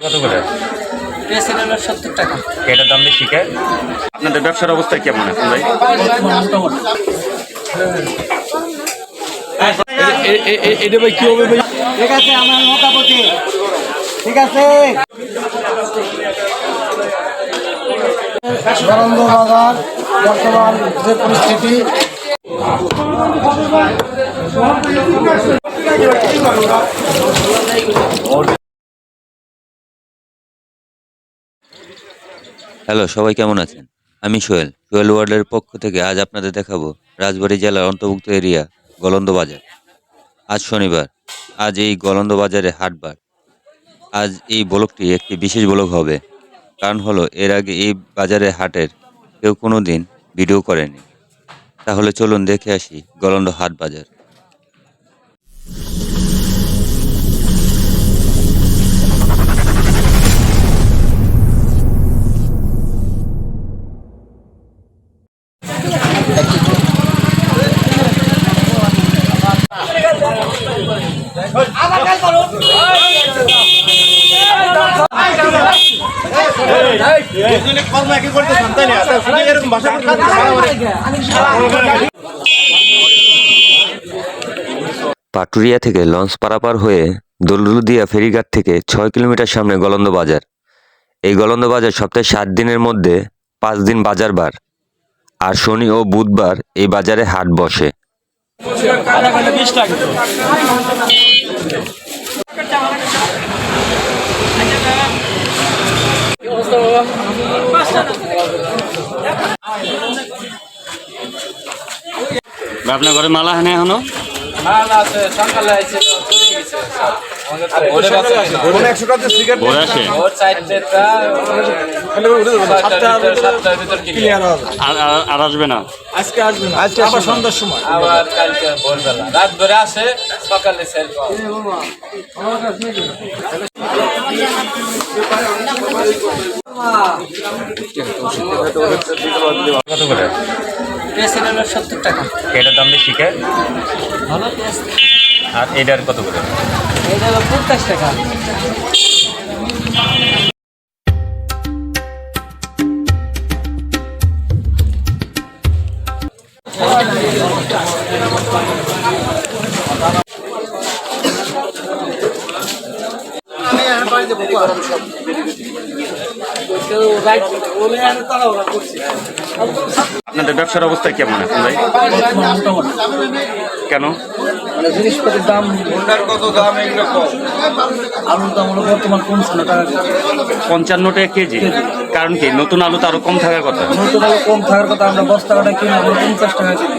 কত করে সত্তর টাকা এটার দাম বেশি কে? আপনাদের ব্যবসার অবস্থা কেমন এখন ভাই? এটা ভাই কি হবে ভাই ঠিক আছে আমার মোটামুটি। ঠিক আছে। বাজার বর্তমান যে পরিস্থিতি। হ্যালো, সবাই কেমন আছেন? আমি সোহেল সোহেল ওয়ার্ল্ডের পক্ষ থেকে আজ আপনাদের দেখাবো রাজবাড়ী জেলার অন্তর্ভুক্ত এরিয়া গলন্দ বাজার আজ শনিবার, আজ এই গলন্দ বাজারে হাটবার। আজ এই ব্লকটি একটি বিশেষ ব্লক হবে। কারণ হলো, এর আগে এই বাজারে হাটের কেউ কোনো দিন ভিডিও করেনি। তাহলে চলুন দেখে আসি গলন্দ হাট বাজার পাটুরিয়া থেকে লঞ্চ পারাপার হয়ে দোলুদিয়া ফেরিঘাট থেকে ছয় কিলোমিটার সামনে গলন্দ বাজার। এই গলন্দ বাজার সপ্তাহে সাত দিনের মধ্যে পাঁচ দিন বাজার বার। আর শনি ও বুধবার এই বাজারে হাট বসে। আপনার ঘরে মালা হ্যাঁ এখনও? মালা আছে সকালে আছে আর আসবে না আজকে আসবে না আজকে আবার সন্ধ্যার সময় আবার কালকে ভোরবেলা রাত ধরে আসে সকালে আর এটার কত করে? এটা হলো পঞ্চাশ টাকা। আপনাদের ব্যবসার অবস্থা কেমন এখন ভাই? কেন? মানে জিনিসপত্রের দাম কত দাম আলুর দাম হলো বর্তমান কমছে না টাকা পঞ্চান্ন টাকা কেজি? কারণ কি? নতুন আলু তো আরও কম থাকার কথা। নতুন আলু কম থাকার কথা আমরা বস্তা কাটা কিনে আমরা পঞ্চাশ টাকা কিনি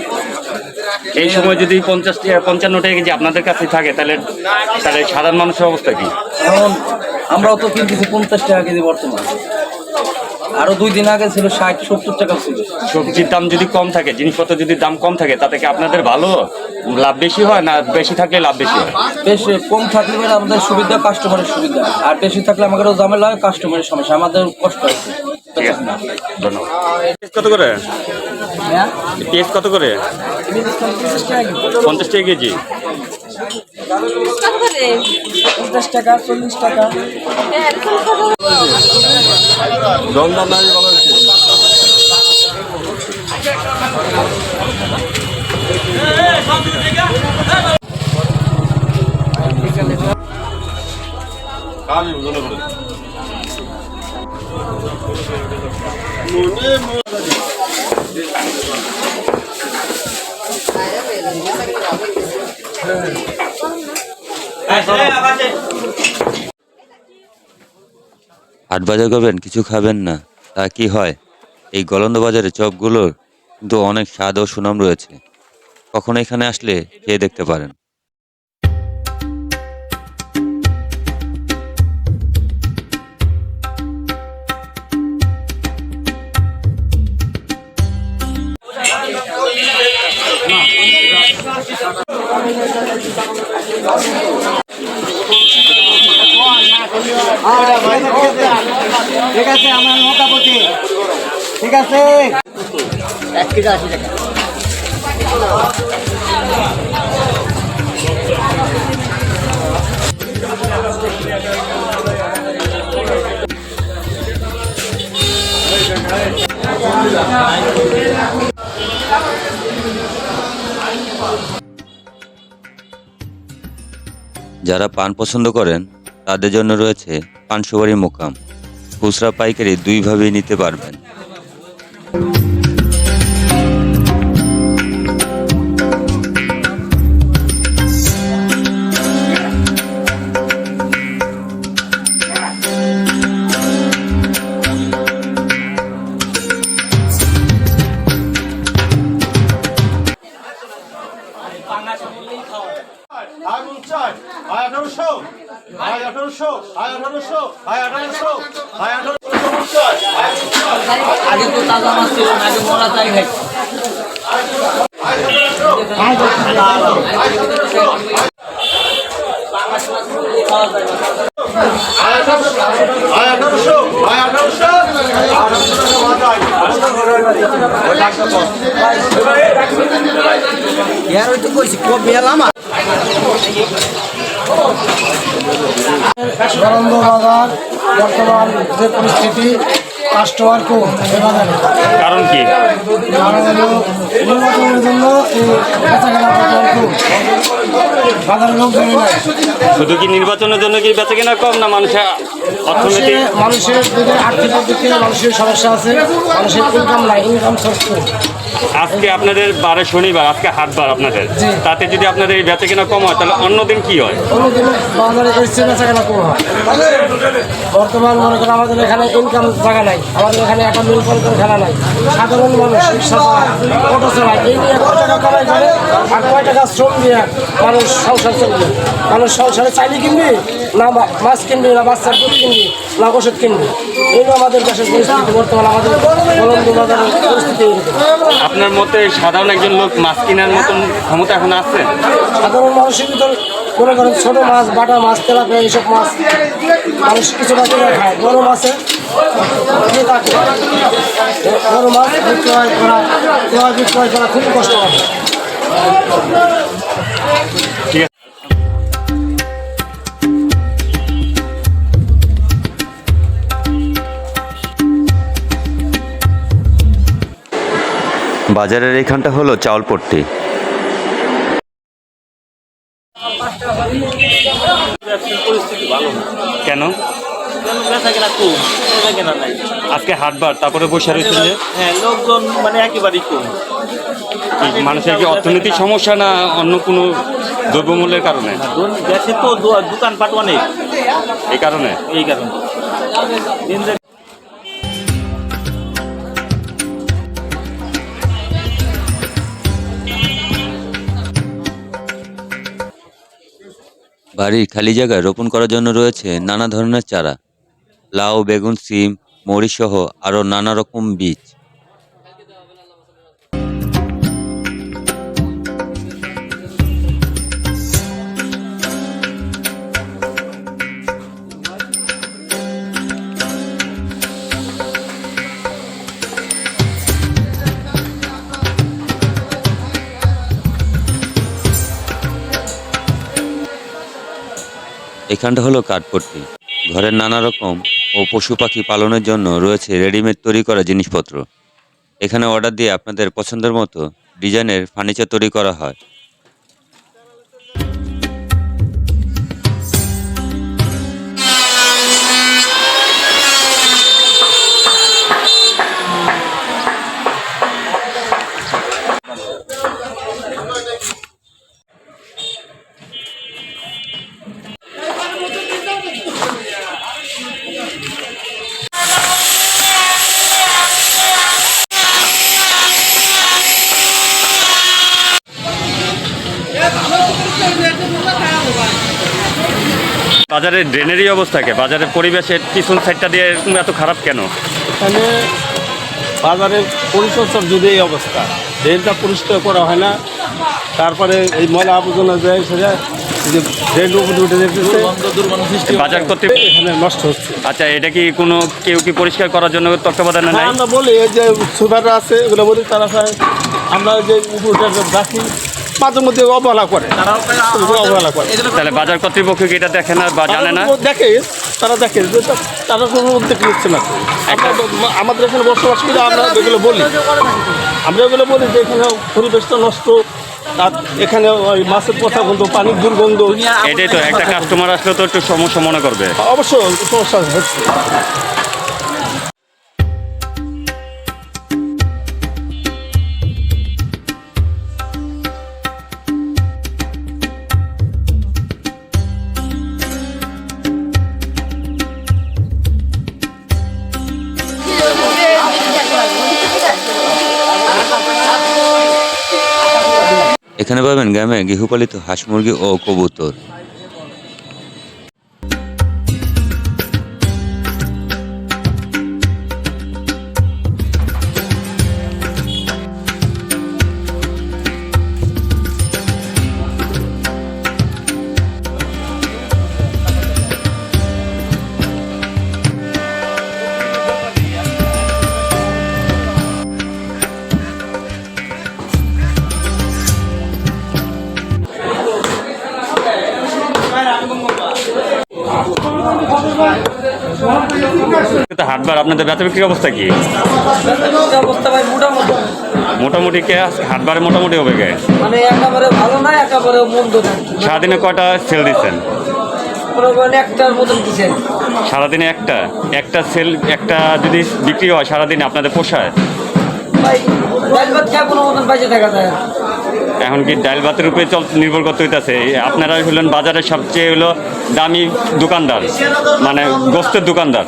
এই সময় যদি পঞ্চাশ টাকা পঞ্চান্ন টাকা কেজি আপনাদের কাছে থাকে তাহলে তাহলে সাধারণ মানুষের অবস্থা কি? কারণ আমরাও তো কিনতেছি পঞ্চাশ টাকা কেজি বর্তমান। আরও দুই দিন আগে ছিল ষাট সত্তর টাকা ছিল। সবজির দাম যদি কম থাকে জিনিসপত্র যদি দাম কম থাকে তাতে কি আপনাদের ভালো? লাভ বেশি হয় না বেশি থাকলে লাভ বেশি হয়? বেশ কম থাকলে পরে আমাদের সুবিধা কাস্টমারের সুবিধা। আর বেশি থাকলে আমাদেরও ঝামেলা হয় কাস্টমারের সমস্যা। আমাদের কষ্ট ঠিক আছে ধন্যবাদ। কত করে? পেঁয়াজ কত করে? পঞ্চাশ টাকা কেজি। পঞ্চাশ টাকা চল্লিশ টাকা। দমদম নাই ভালো হাট বাজার করবেন, কিছু খাবেন না। তা কি হয়? এই গলন্দ বাজারে চপগুলোর কিন্তু অনেক স্বাদ ও সুনাম রয়েছে। কখনো এখানে আসলে খেয়ে দেখতে পারেন। ঠিক আছে আমার নটা পচি ঠিক আছে? এক কেজি আশি টাকা। যারা পান পছন্দ করেন তাদের জন্য রয়েছে পানসুবাড়ি মোকাম। খুচরা পাইকারি দুইভাবেই নিতে পারবেন। ইয়ার ওই তো কইছি কবে এলাম গরন্দ বাজার বর্তমান যে পরিস্থিতি কাস্টমার কারণ কি? নির্বাচনের জন্য শুধু কি নির্বাচনের জন্য কি বেচে কেনা কম না মানুষের অর্থনৈতিক মানুষের আর্থিক দিক থেকে মানুষের সমস্যা আছে, মানুষের ইনকাম নাই ইনকাম কম আজকে আপনাদের বারে শনিবার আজকে হাটবার আপনাদের। তাতে যদি আপনাদের এই বেচে কিনা কম হয় তাহলে অন্য দিন কি হয়? অন্যদিন বর্তমান মনে করেন আমাদের এখানে ইনকাম জায়গা নাই। আমাদের এখানে একটা মিল কল খেলা নাই। সাধারণ মানুষ রিক্সা চালায় অটো চালায় এই নিয়ে কয় টাকা কামাই করে আর কয় টাকা শ্রম দিয়ে মানুষ সংসার চলবে মানুষ সংসারে চাইলে কিনবি না মাছ কিনবি না বাচ্চার দুধ কিনবি? না ওষুধ কিনবি। এই হলো আমাদের দেশের পরিস্থিতি বর্তমান আমাদের কলম্ব বাজারের পরিস্থিতি আপনার মতে সাধারণ একজন লোক মাছ কেনার মতন ক্ষমতা এখন আছে? সাধারণ মানুষের ভিতর মনে করেন ছোট মাছ বাটা মাছ তেলাপিয়া এইসব মাছ মানুষ কিছুটা কিনে খায়। বড় মাছে। বড় মাছ বিক্রয় করা ক্রয় বিক্রয় করা খুব কষ্ট হবে বাজারের এইখানটা হলো চাউলপট্টি। কেন? আজকে হাটবার তারপরে বসে রয়েছেন যে? হ্যাঁ লোকজন মানে একেবারেই কম মানুষের কি অর্থনৈতিক সমস্যা না অন্য কোনো দ্রব্যমূল্যের কারণে? দেশে তো দোকানপাট অনেক। এই কারণে? এই কারণে। বাড়ির খালি জায়গায় রোপণ করার জন্য রয়েছে নানা ধরনের চারা। লাউ, বেগুন, সিম মরিচ সহ আরও নানা রকম বীজ। এখানটা হলো কাঠপট্টি। ঘরের নানা রকম ও পশু পাখি পালনের জন্য রয়েছে রেডিমেড তৈরি করা জিনিসপত্র। এখানে অর্ডার দিয়ে আপনাদের পছন্দের মতো ডিজাইনের ফার্নিচার তৈরি করা হয়। বাজারের ড্রেনেরই অবস্থাকে বাজারের পরিবেশের পিছন সাইডটা দিয়ে এরকম এত খারাপ কেন? এখানে বাজারের পরিচর্যার যদি এই অবস্থা ড্রেনটা পরিষ্কার করা হয় না তারপরে এই ময়লা আবর্জনা যায় সেটা যে ড্রেন উপরে উঠে যেতেছে বাজার এখানে নষ্ট হচ্ছে। আচ্ছা এটা কি কোনো কেউ কি পরিষ্কার করার জন্য তত্ত্বাবধানে নাই? আমরা বলি যে সুপাররা আছে এগুলো বলি তারা আমরা যে উপরটা রাখি মাঝে মধ্যে অবহেলা করে। অবহেলা করে। তাহলে বাজার কর্তৃপক্ষ কি এটা দেখে না বা জানে না? দেখে তারা দেখে যে তারা কোনো উদ্যোগ নিচ্ছে না। আমাদের এখানে বসবাস করে আমরা এগুলো বলি। আমরা এগুলো বলি যে এখানে পরিবেশটা নষ্ট আর এখানে ওই মাছের পচা গন্ধ পানির দুর্গন্ধ। এটাই তো একটা কাস্টমার আসলে তো একটু সমস্যা মনে করবে। অবশ্য সমস্যা হচ্ছে। এখানে পাবেন গ্রামে গৃহপালিত হাঁস মুরগি ও কবুতর। হাটবার আপনাদের বেচা বিক্রির অবস্থা কি? মোটামুটি কে হাটবারে মোটামুটি হবে মন্দ সারাদিনে কয়টা সেল দিচ্ছেন? সারাদিনে একটা? একটা সেল একটা যদি বিক্রি হয় সারাদিনে আপনাদের পোষায়? ভাই যায়। এখন কি ডাল ভাতের উপরে চল নির্ভর করতে হইতেছে? আপনারা হলেন বাজারের সবচেয়ে হলো দামি দোকানদার মানে গোস্তের দোকানদার।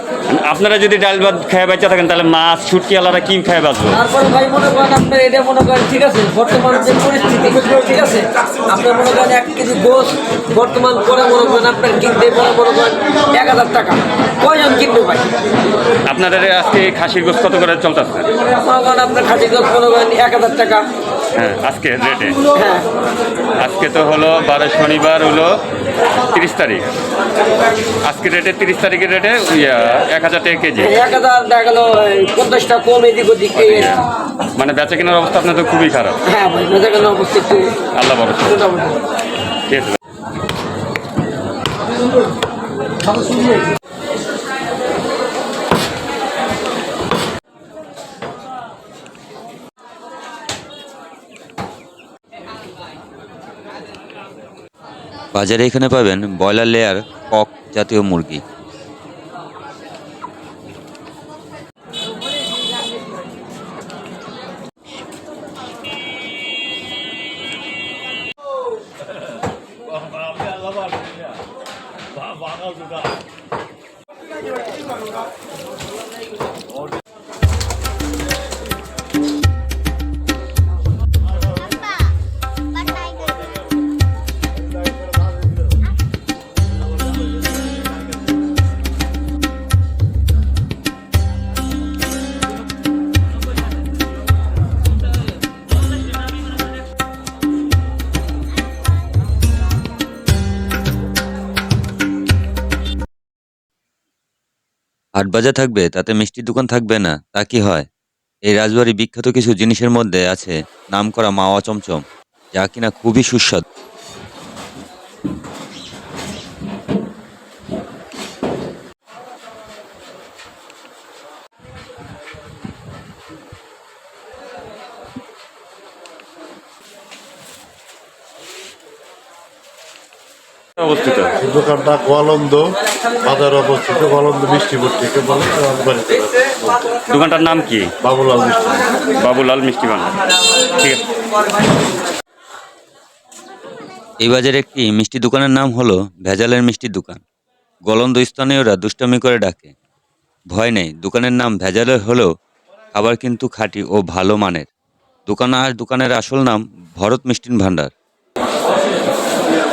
আপনারা যদি ডাল ভাত খেয়ে বেঁচে থাকেন তাহলে মাছ ছুটকি আলাদা কি খেয়ে বাঁচবো? তারপরে ভাই মনে করেন আপনার এটা মনে করেন ঠিক আছে বর্তমান যে পরিস্থিতি ঠিক আছে আপনার মনে করেন এক কেজি গোস বর্তমান করে মনে করেন আপনার কিনতে পরে মনে করেন এক হাজার টাকা। কয়জন কিনবে ভাই? আপনাদের আজকে খাসির গোস্ত কত করে চলতেছে? মনে করেন আপনার খাঁটি গোস মনে করেন এক হাজার টাকা। হ্যাঁ আজকে রেটে। হ্যাঁ আজকে তো হলো বারো শনিবার হলো তিরিশ তারিখ। আজকে রেটে তিরিশ তারিখের রেটে এক হাজার টাকা কেজি। এক হাজার দেখা গেল পঞ্চাশটা কম এদিক ওদিক। মানে বেচা কেনার অবস্থা আপনার তো খুবই খারাপ। হ্যাঁ অবস্থা আল্লাহ মোটামুটি। ঠিক আছে। বাজারে এখানে পাবেন ব্রয়লার লেয়ার কক জাতীয় মুরগি। হাট বাজার থাকবে, তাতে মিষ্টির দোকান থাকবে না, তা কি হয়? এই রাজবাড়ি বিখ্যাত কিছু জিনিসের মধ্যে আছে নাম করা মাওয়া চমচম, যা কিনা খুবই সুস্বাদু। অবস্থিত। দোকানটা গোয়ালন্দ বাজার অবস্থিত গোয়ালন্দ মিষ্টিপুর থেকে বলে দোকানটার নাম কি? বাবুলাল মিষ্টি। বাবুলাল মিষ্টি ভান্ডার ঠিক আছে। এই বাজারে একটি মিষ্টি দোকানের নাম হলো ভেজালের মিষ্টির দোকান। গলন্দ স্থানীয়রা দুষ্টামি করে ডাকে। ভয় নেই দোকানের নাম ভেজালের হলেও খাবার কিন্তু খাঁটি ও ভালো মানের। দোকান আর দোকানের আসল নাম ভরত মিষ্টির ভাণ্ডার।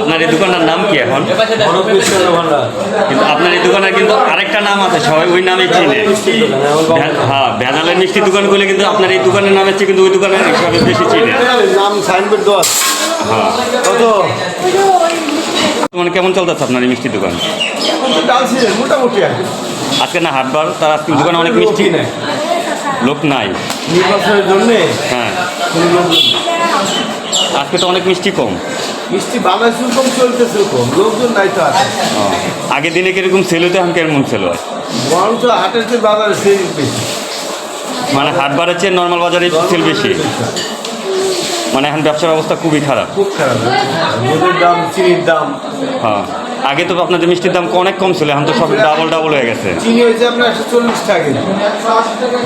আপনার এই দোকানটার নাম কি এখন কিন্তু আপনার এই দোকানের আরেকটা নাম আছে সবাই ওই নামে চিনে। হ্যাঁ ভেজালের মিষ্টি দোকান দোকানগুলো কিন্তু আপনার এই দোকানের নাম হচ্ছে কিন্তু ওই দোকানের হিসাবে বেশি চিনে। নাম সাইনবোর্ড দেওয়া হ্যাঁ। মানে কেমন চলতেছে আপনার এই মিষ্টির দোকান? মোটামুটি আজকে না হাটবার তার আজকে দোকানে অনেক মিষ্টি লোক নাই। নির্বাচনের জন্যে? হ্যাঁ। আজকে তো অনেক মিষ্টি কম। মিষ্টি বাংলাদেশ কম চলতেছে কম লোকজন নাই তো আছে দিনে কীরকম সেল হতো এখন কেমন সেল হয়? বরঞ্চ হাটের যে বাজারে সেই বেশি। মানে হাট চেয়ে নর্মাল বাজারে সেল বেশি? মানে এখন ব্যবসার অবস্থা খুবই খারাপ। খুব খারাপ। দুধের দাম চিনির দাম। হ্যাঁ। আগে তো আপনাদের মিষ্টির দাম অনেক কম ছিল এখন তো সব ডাবল ডাবল হয়ে গেছে। চিনি হয়েছে আপনার একশো চল্লিশ টাকা কেজি।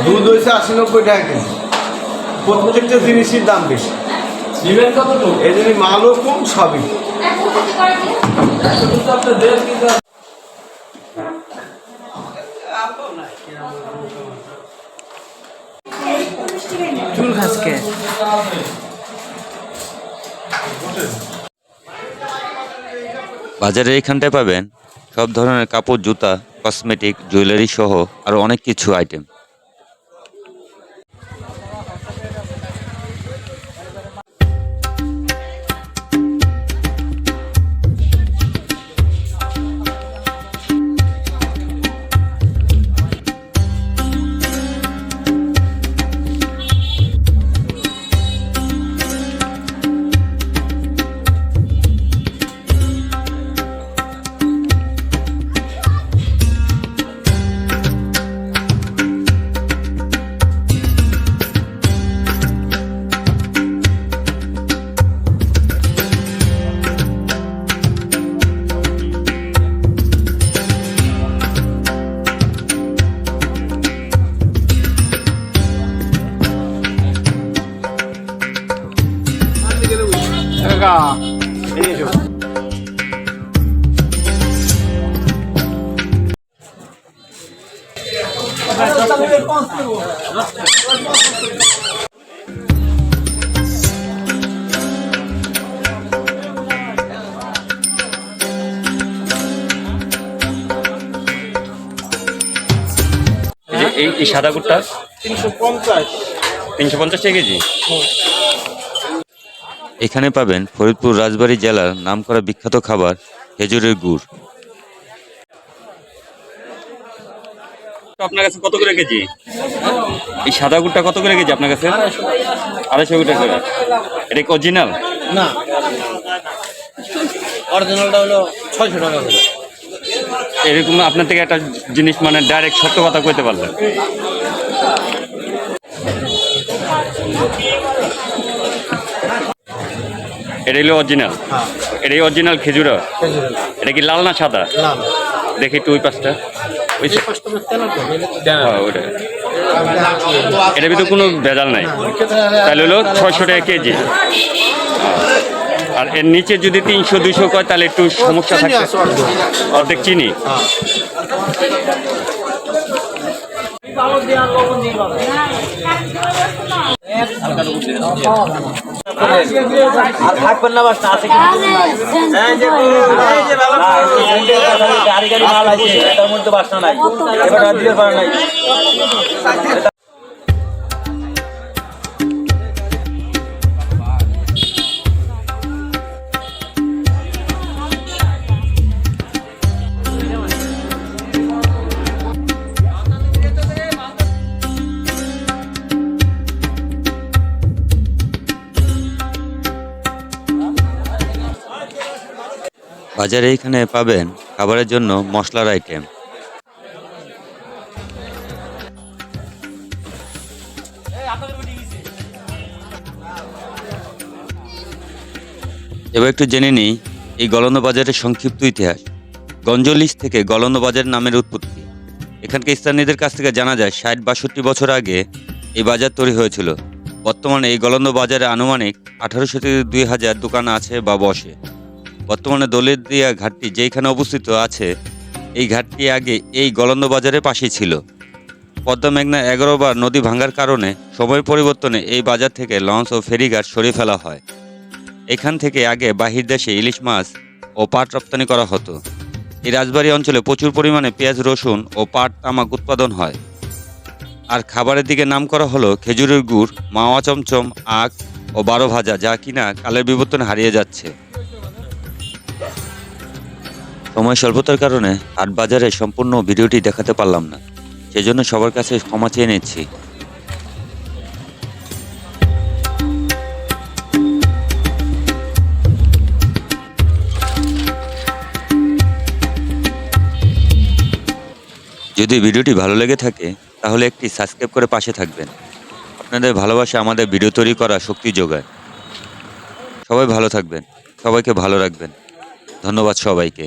দুধ হয়েছে আশি নব্বই টাকা কেজি। প্রত্যেকটা জিনিসের দাম বেশি। এই জন্য মালও কম সবই। কম। চুল খাসকে। বাজারের এইখানটায় পাবেন সব ধরনের কাপড় জুতা কসমেটিক জুয়েলারি সহ আরও অনেক কিছু আইটেম এই যে এই এই সাদা গুড়টা তিনশো পঞ্চাশ। তিনশো পঞ্চাশ কেজি? এখানে পাবেন ফরিদপুর রাজবাড়ী জেলার নামকরা বিখ্যাত খাবার খেজুরের গুড়। আপনার কাছে কত করে কেজি? এই সাদা গুড়টা কত করে কেজি আপনার কাছে? আড়াইশো টাকা করে। এটা কি অরিজিনাল না। অরিজিনালটা হলো ছয়শো টাকা করে। এরকম আপনার থেকে একটা জিনিস মানে ডাইরেক্ট সত্য কথা কইতে পারলেন। এটা হলো অরিজিনাল এটাই অরিজিনাল খেজুর। এটা কি লাল না সাদা? দেখি একটু ওই পাশটা। এটার ভিতরে কোনো ভেজাল নাই। তাহলে হলো ছয়শো টাকা কেজি। আর এর নিচে যদি তিনশো দুইশো কয় তাহলে একটু সমস্যা থাকে অর্ধেক চিনি। আর থাকবেন না আছে এটার মধ্যে বাসনা নাই এবার নাই বাজারে এখানে পাবেন খাবারের জন্য মশলার আইটেম এবার একটু জেনে নিই, এই গলন্দ বাজারের সংক্ষিপ্ত ইতিহাস। গঞ্জলিস থেকে গলন্দ বাজার নামের উৎপত্তি। এখানকার স্থানীয়দের কাছ থেকে জানা যায়, ষাট বাষট্টি বছর আগে এই বাজার তৈরি হয়েছিল। বর্তমানে এই গলন্দ বাজারে আনুমানিক আঠারোশো থেকে দুই হাজার দোকান আছে বা বসে। বর্তমানে দোলেদিয়া ঘাটটি যেখানে অবস্থিত আছে, এই ঘাটটি আগে এই গলন্দ বাজারের পাশেই ছিল। পদ্মা মেঘনা এগারো বার নদী ভাঙার কারণে সময়ের পরিবর্তনে এই বাজার থেকে লঞ্চ ও ফেরিঘাট সরিয়ে ফেলা হয়। এখান থেকে আগে বাহির দেশে ইলিশ মাছ ও পাট রপ্তানি করা হতো। এই রাজবাড়ী অঞ্চলে প্রচুর পরিমাণে পেঁয়াজ, রসুন ও পাট, তামাক উৎপাদন হয়। আর খাবারের দিকে নাম করা হলো খেজুরের গুড়, মাওয়া চমচম, আখ ও বারো ভাজা, যা কিনা কালের বিবর্তনে হারিয়ে যাচ্ছে। সময় স্বল্পতার কারণে হাট বাজারে সম্পূর্ণ ভিডিওটি দেখাতে পারলাম না। সেজন্য সবার কাছে ক্ষমা চেয়ে নিচ্ছি। যদি ভিডিওটি ভালো লেগে থাকে, তাহলে একটি সাবস্ক্রাইব করে পাশে থাকবেন। আপনাদের ভালোবাসা আমাদের ভিডিও তৈরি করা শক্তি যোগায়। সবাই ভালো থাকবেন, সবাইকে ভালো রাখবেন। ধন্যবাদ সবাইকে।